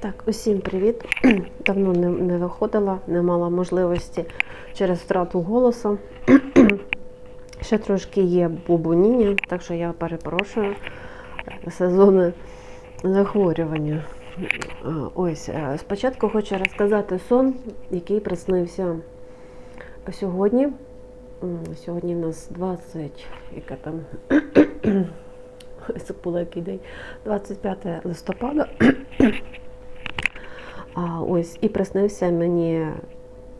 Так, усім привіт. Давно не, не виходила, не мала можливості через втрату голосу. Ще трошки є бубоніння, так що я перепрошую сезонне захворювання. Ось, е, спочатку хочу розказати сон, який приснився сьогодні. Сьогодні в нас 20, яка там забула який день, 25 листопада. А ось і приснився мені,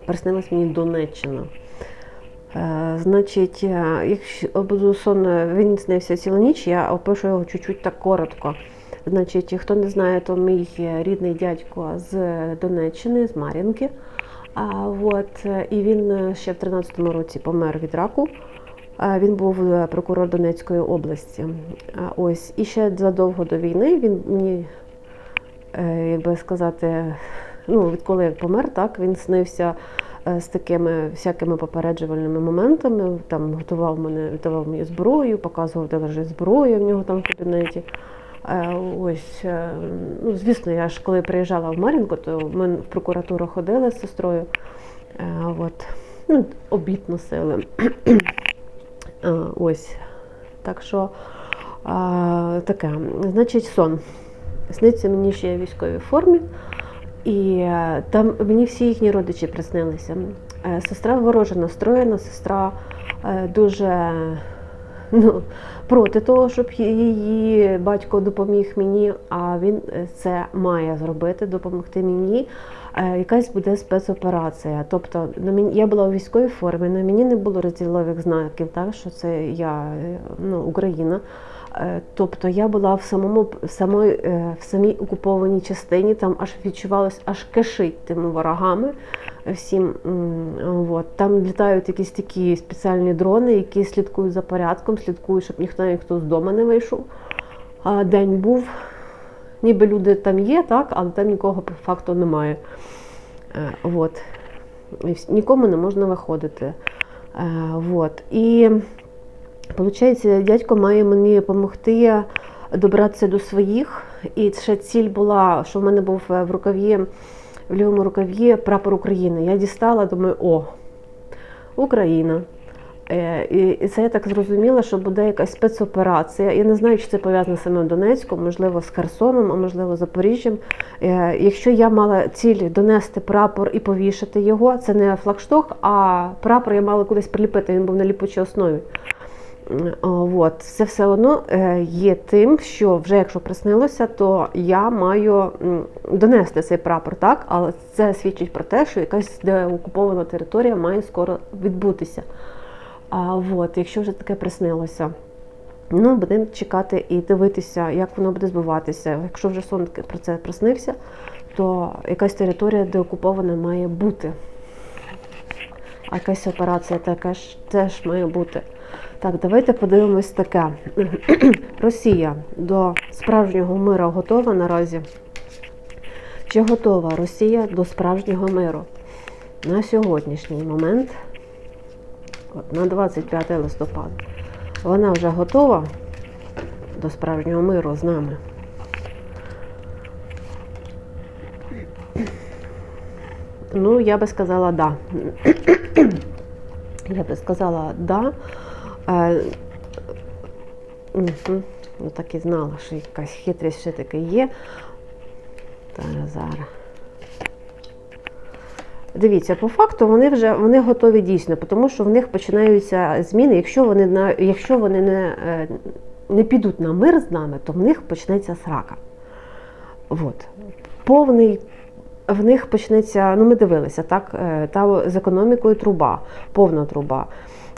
приснилась мені Донеччина. Е, значить, е, якщо сон, він снився цілу ніч, я опишу його чуть-чуть так коротко. Значить, хто не знає, то мій рідний дядько з Донеччини, з Мар'їнки. А, от, і він ще в 13-му році помер від раку. А, Він був е, прокурор Донецької області. А, Ось, і ще задовго до війни він мені як би сказати, ну, відколи помер, так, він снився е, з такими всякими попереджувальними моментами. Там готував мене, готував мені зброю, показував, де лежить зброя в нього там в кабінеті. Е, Ось, е, ну, звісно, я ж коли приїжджала в Мар'їнку, то ми в прокуратуру ходили з сестрою. Е, От, ну, обід носили. Е, Ось. Так що а, таке. Значить, сон. Сниться мені, я в військовій формі, і е, там мені всі їхні родичі приснилися. Е, Сестра вороже настроєна, сестра е, дуже ну, проти того, щоб її батько допоміг мені, а він це має зробити, допомогти мені. Якась буде спецоперація. Тобто на мені я була у військовій формі, на мені не було розділових знаків, так що це я ну, Україна. Е, Тобто я була в самому в самої е, в самій окупованій частині, там аж відчувалось, аж кишить тими ворогами. Всім от. там літають якісь такі спеціальні дрони, які слідкують за порядком, слідкують, щоб ніхто ніхто з дому не вийшов. А день був, ніби люди там є, так, але там нікого по факту немає. Е, От. Нікому не можна виходити. От. І Получається, дядько має мені допомогти добратися до своїх. І ще ціль була, що в мене був е, в рукаві, в лівому рукаві прапор України. Я дістала, думаю, о, Україна. Е, І це я так зрозуміла, що буде якась спецоперація. Я не знаю, чи це пов'язано з самим Донецьком, можливо, з Херсоном, а можливо, Запоріжжям. Е, Якщо я мала ціль донести прапор і повішати його, це не флагшток, а прапор я мала кудись приліпити, він був на ліпучій основі. М, От, це все одно е, є тим, що вже якщо приснилося, то я маю донести цей прапор, так? Але це свідчить про те, що якась деокупована територія має скоро відбутися. А от, якщо вже таке приснилося. Ну, будемо чекати і дивитися, як воно буде збиватися. Якщо вже сон про це приснився, то якась територія деокупована має бути. А якась операція така ж теж має бути. Так, давайте подивимось таке. Росія до справжнього миру готова наразі? Чи готова Росія до справжнього миру? На сьогоднішній момент, от, на 25 листопада, вона вже готова до справжнього миру з нами. Ну, я би сказала да. Я би сказала да. Е, мгм. Ну, так і знала, що якась хитрість ще таки є. Зараз, зараз. Дивіться, по факту вони вже вони готові дійсно, тому що в них починаються зміни. Якщо вони на якщо вони не, е, не підуть на мир з нами, то в них почнеться срака. От. Повний в них почнеться, ну ми дивилися, так, е, та з економікою труба, повна труба.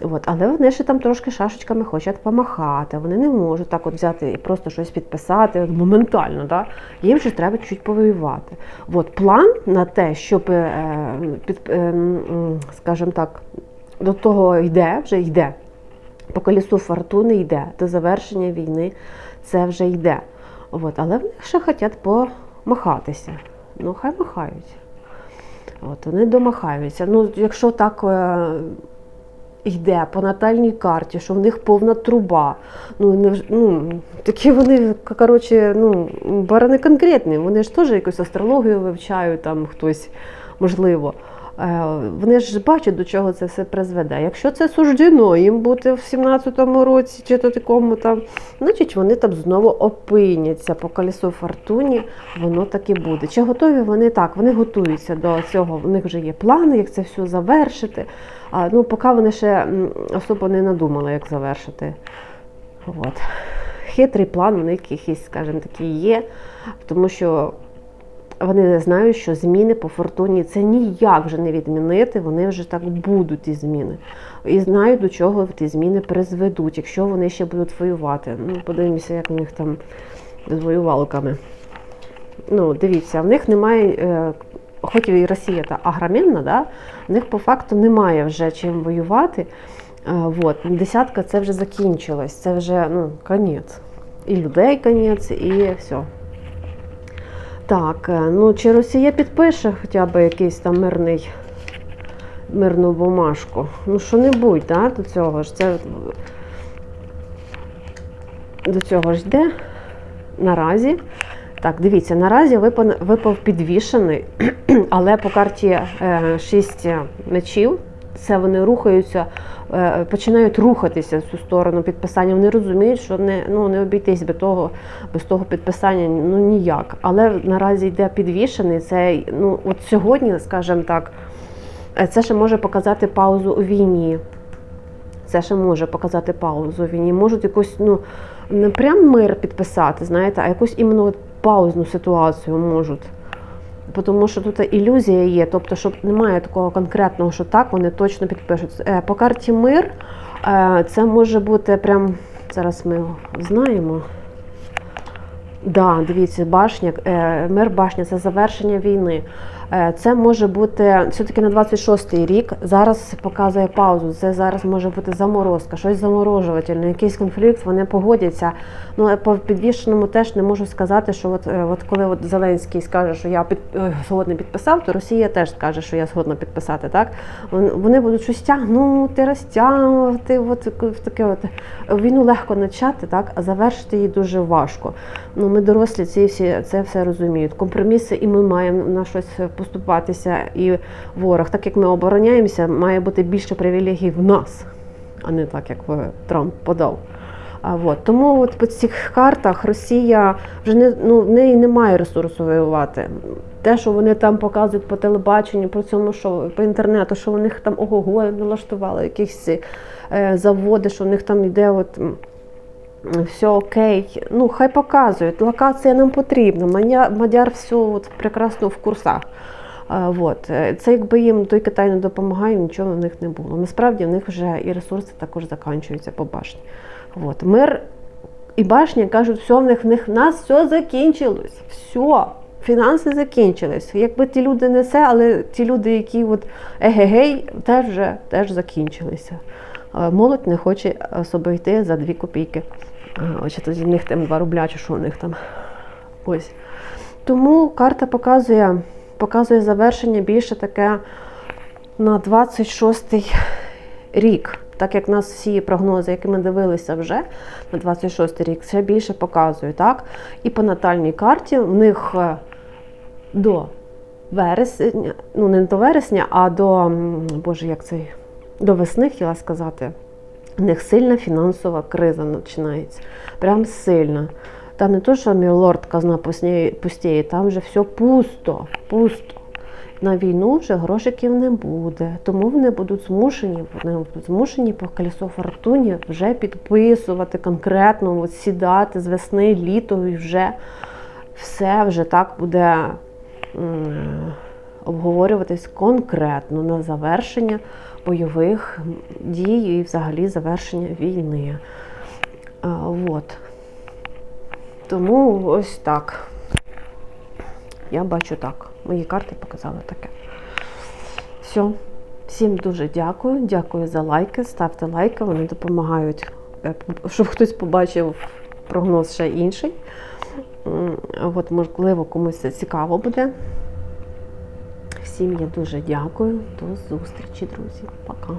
От, але вони ще там трошки шашечками хочуть помахати, вони не можуть так от взяти і просто щось підписати моментально. Да? Їм ще треба чуть повоювати. От, план на те, щоб, е, під, е, скажімо так, до того йде, вже йде. По колісу фортуни йде, до завершення війни це вже йде. От, але вони ще хочуть помахатися. Ну, хай махають. От, вони домахаються. Ну, якщо так, е, йде по натальній карті, що в них повна труба. Ну, не, ну, такі вони, коротше, ну, барани конкретні. Вони ж теж якусь астрологію вивчають, там хтось, можливо. Е, Вони ж бачать, до чого це все призведе. Якщо це суждено їм бути в 17-му році чи то такому там, значить вони там знову опиняться по колесу фортуні, воно так і буде. Чи готові вони так? Вони готуються до цього. У них вже є плани, як це все завершити. А, ну, поки вони ще особо не надумали, як завершити. От. Хитрий план у них якийсь, скажімо, такий є, тому що вони знають, що зміни по фортуні це ніяк вже не відмінити, вони вже так будуть ті зміни. І знають, до чого ті зміни призведуть, якщо вони ще будуть воювати. Ну, подивимося, як у них там з воювалками. Ну, дивіться, в них немає, е, хоч і Росія та агромінна, да, в них по факту немає вже чим воювати. Е, Вот. Десятка це вже закінчилось, це вже ну, конець. І людей конець, і все. Так, е, ну чи Росія підпише хоча б якийсь там мирний, мирну бумажку? Ну, що-небудь, да, до цього ж. Це до цього ж йде наразі. Так, дивіться, наразі випав, підвішений, але по карті 6 мечів. Це вони рухаються, е, починають рухатися в цю сторону підписання. Вони розуміють, що не, ну, не обійтись без того, без того підписання ну, ніяк. Але наразі йде підвішений. Це ну, от сьогодні, скажімо так, е, це ще може показати паузу у війні. Це ще може показати паузу війні. Можуть якусь, ну, не прям мир підписати, знаєте, а якусь іменно паузну ситуацію можуть. Тому що тут ілюзія є, тобто, щоб немає такого конкретного, що так, вони точно підпишуть. Е, По карті мир е, це може бути прям. Зараз ми знаємо. Да, дивіться, башня, е, мир башня це завершення війни. Е, Це може бути все-таки на 26-й рік. Зараз показує паузу. Це зараз може бути заморозка, щось заморожувательне, якийсь конфлікт. Вони погодяться. Ну е, по підвішеному теж не можу сказати, що от, е, от коли от Зеленський скаже, що я під згодний підписав, то Росія теж скаже, що я згодна підписати. Так вони будуть щось тягнути, розтягнути. От таке от війну легко почати, так а завершити її дуже важко. Ну ми дорослі ці всі це все розуміють. Компроміси, і ми маємо на щось поступатися. І ворог, так як ми обороняємося, має бути більше привілегій в нас, а не так, як Трамп подав. А, от. Тому от по цих картах Росія вже не ну в неї немає ресурсу воювати. Те, що вони там показують по телебаченню, по цьому що по інтернету, що у них там ого-го налаштували якісь е, заводи, що в них там йде от. Все окей. Ну, хай показують. Локація нам потрібна. Мадяр, все от прекрасно в курсах. А, вот. Е, Це якби їм той Китай не допомагає, нічого в них не було. Насправді в них вже і ресурси також закінчуються по башні. От. Мир і башня кажуть, все, в них в них в нас все закінчилось. Все. Фінанси закінчились. Якби ті люди не все, але ті люди, які от егегей, теж вже теж закінчилися. Е, Молодь не хоче особо йти за дві копійки. Чи тоді в них там 2 рубля, чи що у них там. Ось. Тому карта показує, показує завершення більше таке на 26-й рік. Так як нас всі прогнози, які ми дивилися вже на 26-й рік, ще більше показує. Так? І по натальній карті в них е, до вересня, ну не до вересня, а до, Боже, як це, до весни, хотіла сказати, в них сильна фінансова криза починається. Прям сильна. Там не то, що мілорд казна пустіє, там вже все пусто, пусто. На війну вже грошиків не буде, тому вони будуть змушені, вони будуть змушені по колесо фортуні вже підписувати конкретно, от сідати з весни, літо і вже все вже так буде обговорюватись конкретно на завершення бойових дій і взагалі завершення війни. А, от. Тому ось так. Я бачу так. Мої карти показали таке. Все. Всім дуже дякую. Дякую за лайки. Ставте лайки, вони допомагають, е, щоб хтось побачив прогноз ще інший. От, можливо, комусь це цікаво буде. Всім я дуже дякую. До зустрічі, друзі. Пока.